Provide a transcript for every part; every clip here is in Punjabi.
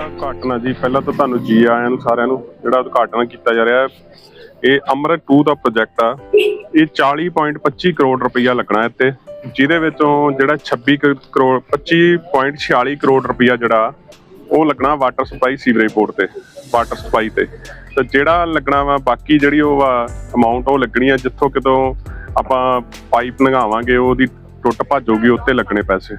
ਜਿਹੜਾ ਉਦਘਾਟਨ ਆ ਜੀ, ਪਹਿਲਾਂ ਤਾਂ ਤੁਹਾਨੂੰ ਜੀ ਆਇਆਂ ਨੂੰ, ਸਾਰਿਆਂ ਨੂੰ ਜਿਹੜਾ ਉਦਘਾਟਨ ਕੀਤਾ ਜਾ ਰਿਹਾ ਹੈ। ਇਹ ਅਮਰਤ 2 ਦਾ ਪ੍ਰੋਜੈਕਟ ਆ। ਇਹ 40.25 ਕਰੋੜ ਰੁਪਈਆ ਲੱਗਣਾ ਹੈ ਤੇ ਜਿਹਦੇ ਵਿੱਚੋਂ ਜਿਹੜਾ 26 ਕਰੋੜ 25.46 ਕਰੋੜ ਰੁਪਈਆ ਜਿਹੜਾ, ਉਹ ਲੱਗਣਾ ਵਾਟਰ ਸਪਲਾਈ ਸੀਵਰੇਜ ਬੋਰਡ ਤੇ ਵਾਟਰ ਸਪਲਾਈ ਤੇ। ਤੇ ਜਿਹੜਾ ਲੱਗਣਾ ਵਾ, ਬਾਕੀ ਜਿਹੜੀ ਉਹ ਅਮਾਉਂਟ ਉਹ ਲੱਗਣੀ ਆ, ਜਿੱਥੋਂ ਕਿਤੋਂ ਆਪਾਂ ਪਾਈਪ ਲੰਘਾਵਾਂਗੇ, ਉਹਦੀ ਟੁੱਟ ਭੱਜ ਹੋਊਗੀ ਉੱਤੇ ਲੱਗਣੇ ਪੈਸੇ।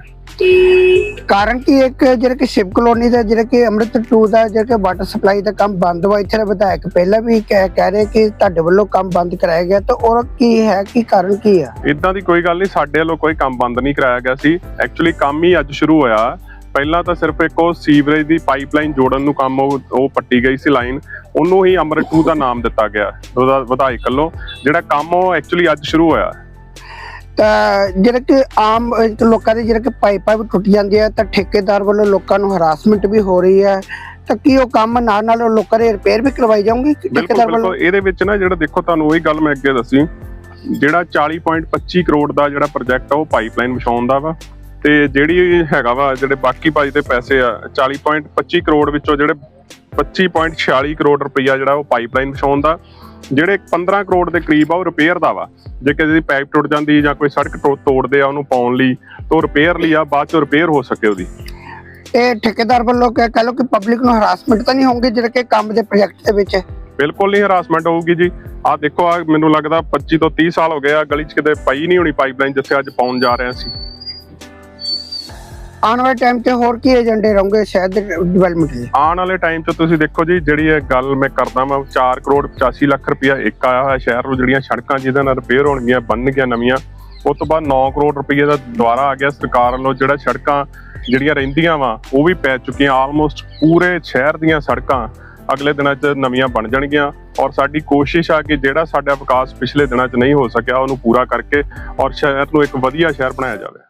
ਕਾਰਨ ਕੀ ਇੱਕ ਜਿਹੜਾ ਕਿ ਸ਼ਿਵ ਕਲੋਨੀ ਦਾ, ਜਿਹੜਾ ਕਿ ਅੰਮ੍ਰਿਤ 2 ਦਾ, ਜਿਹੜਾ ਕਿ ਵਾਟਰ ਸਪਲਾਈ ਦਾ ਕੰਮ ਬੰਦ ਹੋਇਆ ਇੱਥੇ ਦੇ ਵਿਧਾਇਕ ਪਹਿਲਾਂ ਵੀ ਕਹਿ ਕਹਿ ਰਹੇ ਕਿ ਤੁਹਾਡੇ ਵੱਲੋਂ ਕੰਮ ਬੰਦ ਕਰਾਇਆ ਗਿਆ, ਤਾਂ ਉਹ ਕੀ ਹੈ, ਕੀ ਕਾਰਨ ਕੀ ਆ? ਇਦਾਂ ਦੀ ਕੋਈ ਗੱਲ ਨਹੀਂ, ਸਾਡੇ ਵੱਲੋਂ ਕੋਈ ਕੰਮ ਬੰਦ ਨਹੀਂ ਕਰਾਇਆ ਗਿਆ ਸੀ। ਐਕਚੁਅਲੀ ਕੰਮ ਹੀ ਅੱਜ ਸ਼ੁਰੂ ਹੋਇਆ। ਪਹਿਲਾਂ ਤਾਂ ਸਿਰਫ ਇੱਕ ਉਹ ਸੀਵਰੇਜ ਦੀ ਪਾਈਪਲਾਈਨ ਜੋੜਨ ਨੂੰ ਕੰਮ ਉਹ ਪੱਟੀ ਗਈ ਸੀ ਲਾਈਨ ਉਹਨੂੰ ਹੀ ਅਮਰਤ 2 ਦਾ ਨਾਮ ਦਿੱਤਾ ਗਿਆ ਉਹਦਾ ਵਿਧਾਇਕ ਵੱਲੋਂ। ਜਿਹੜਾ ਕੰਮ ਉਹ ਐਕਚੁਅਲੀ ਅੱਜ ਸ਼ੁਰੂ ਹੋਇਆ। ਜਿਹੜਾ ਕਿ ਆਮ ਲੋਕਾਂ ਦੇ ਜਿਹੜਾ ਕਿ ਪਾਈਪਾਂ ਵੀ ਟੁੱਟ ਜਾਂਦੀਆਂ ਤਾਂ ਠੇਕੇਦਾਰ ਵੱਲੋਂ ਲੋਕਾਂ ਨੂੰ ਹਰਾਸਮੈਂਟ ਵੀ ਹੋ ਰਹੀ ਹੈ। ਤਾਂ ਕੀ ਉਹ ਕੰਮ ਨਾਲ ਨਾਲ ਲੋਕਾਂ ਦੇ ਰਿਪੇਅਰ ਵੀ ਕਰਵਾਈ ਜਾਊਗੀ? ਠੇਕੇਦਾਰ ਵੱਲੋਂ? ਇਹਦੇ ਵਿੱਚ ਨਾ ਜਿਹੜਾ ਦੇਖੋ ਤੁਹਾਨੂੰ ਉਹੀ ਗੱਲ ਮੈਂ ਅੱਗੇ ਦੱਸੀ। ਜਿਹੜਾ 40.25 ਕਰੋੜ ਦਾ ਜਿਹੜਾ ਪ੍ਰੋਜੈਕਟ ਆ ਉਹ ਪਾਈਪਲਾਈਨ ਵਿਛਾਉਣ ਦਾ ਵਾ। ਤੇ ਜਿਹੜੀ ਹੈਗਾ ਵਾ ਜਿਹੜੇ ਬਾਕੀ ਭਾਜੀ ਦੇ ਪੈਸੇ ਆ 40.25 ਕਰੋੜ ਵਿੱਚੋਂ ਜਿਹੜੇ 25.46 ਕਰੋੜ ਰੁਪਈਆ ਜਿਹੜਾ ਉਹ ਪਾਈਪਲਾਈਨ ਵਿਛਾਉਣ ਦਾ। ਜਿਹੜੇ 15 ਕਰੋੜ ਦੇ ਕਰੀਬ ਆ ਉਹ ਰਿਪੇਅਰ ਦਾ ਵਾ। ਜੇ ਕਿਸੇ ਦੀ ਪਾਈਪ ਟੁੱਟ ਜਾਂਦੀ ਜਾਂ ਕੋਈ ਸੜਕ ਤੋੜਦੇ ਆ ਉਹਨੂੰ ਪਾਉਣ ਲਈ ਤਾਂ ਰਿਪੇਅਰ ਲਈ ਆ ਬਾਅਦ ਚੋਂ ਰਿਪੇਅਰ ਹੋ ਸਕੇ ਉਹਦੀ। ਇਹ ਠੇਕੇਦਾਰ ਵੱਲੋਂ ਕਹਿ ਕਹਿ ਲਓ ਕਿ ਪਬਲਿਕ ਨੂੰ ਹਰਾਸਮੈਂਟ ਤਾਂ ਨਹੀਂ ਹੋਊਗੀ ਜਿਹੜਾ ਕਿ ਕੰਮ ਦੇ ਪ੍ਰੋਜੈਕਟ ਦੇ ਵਿੱਚ? ਬਿਲਕੁਲ ਨਹੀਂ ਹਰਾਸਮੈਂਟ ਹੋਊਗੀ ਜੀ। ਆ ਦੇਖੋ ਆ ਮੈਨੂੰ ਲੱਗਦਾ 25 ਤੋਂ 30 ਸਾਲ ਹੋ ਗਏ ਆ ਗਲੀ 'ਚ ਕਿਤੇ ਪਈ ਨਹੀਂ ਹੋਣੀ ਪਾਈਪਲਾਈਨ ਜਿੱਥੇ ਅੱਜ ਪਾਉਣ ਜਾ ਰਹੇ ਸੀ ਆਉਣ ਵਾਲੇ ਟਾਈਮ ਤੇ ਹੋਰ ਕੀ ਏਜੰਡੇ ਰਹੋਗੇ ਸ਼ਹਿਰ ਦੇ ਡਿਵੈਲਪਮੈਂਟ ਲਈ? ਆਉਣ ਵਾਲੇ ਟਾਈਮ 'ਚ ਤੁਸੀਂ ਦੇਖੋ ਜੀ, ਜਿਹੜੀ ਇਹ ਗੱਲ ਮੈਂ ਕਰਦਾ ਮੈਂ 4 ਕਰੋੜ 85 ਲੱਖ ਰੁਪਇਆ ਇੱਕ ਆਇਆ ਹੋਇਆ ਸ਼ਹਿਰ ਨੂੰ, ਜਿਹੜੀਆਂ ਸੜਕਾਂ ਜਿਹਦੇ ਨਾਲ ਰਿਪੇਅਰ ਹੋਣਗੀਆਂ ਬਣਨਗੀਆਂ ਨਵੀਆਂ ਉਸ ਤੋਂ ਬਾਅਦ 9 ਕਰੋੜ ਰੁਪਏ ਦਾ ਦੁਬਾਰਾ ਆ ਗਿਆ ਸਰਕਾਰ ਵੱਲੋਂ, ਜਿਹੜਾ ਸੜਕਾਂ ਜਿਹੜੀਆਂ ਰਹਿੰਦੀਆਂ ਵਾ, ਉਹ ਵੀ ਪੈ ਚੁੱਕੀਆਂ ਆਲਮੋਸਟ ਪੂਰੇ ਸ਼ਹਿਰ ਦੀਆਂ ਸੜਕਾਂ ਅਗਲੇ ਦਿਨਾਂ 'ਚ ਨਵੀਆਂ ਬਣ ਜਾਣਗੀਆਂ। ਔਰ ਸਾਡੀ ਕੋਸ਼ਿਸ਼ ਆ ਕਿ ਜਿਹੜਾ ਸਾਡਾ ਵਿਕਾਸ ਪਿਛਲੇ ਦਿਨਾਂ 'ਚ ਨਹੀਂ ਹੋ ਸਕਿਆ, ਉਹਨੂੰ ਪੂਰਾ ਕਰਕੇ ਔਰ ਸ਼ਹਿਰ ਨੂੰ ਇੱਕ ਵਧੀਆ ਸ਼ਹਿਰ ਬਣਾਇਆ ਜਾਵੇ।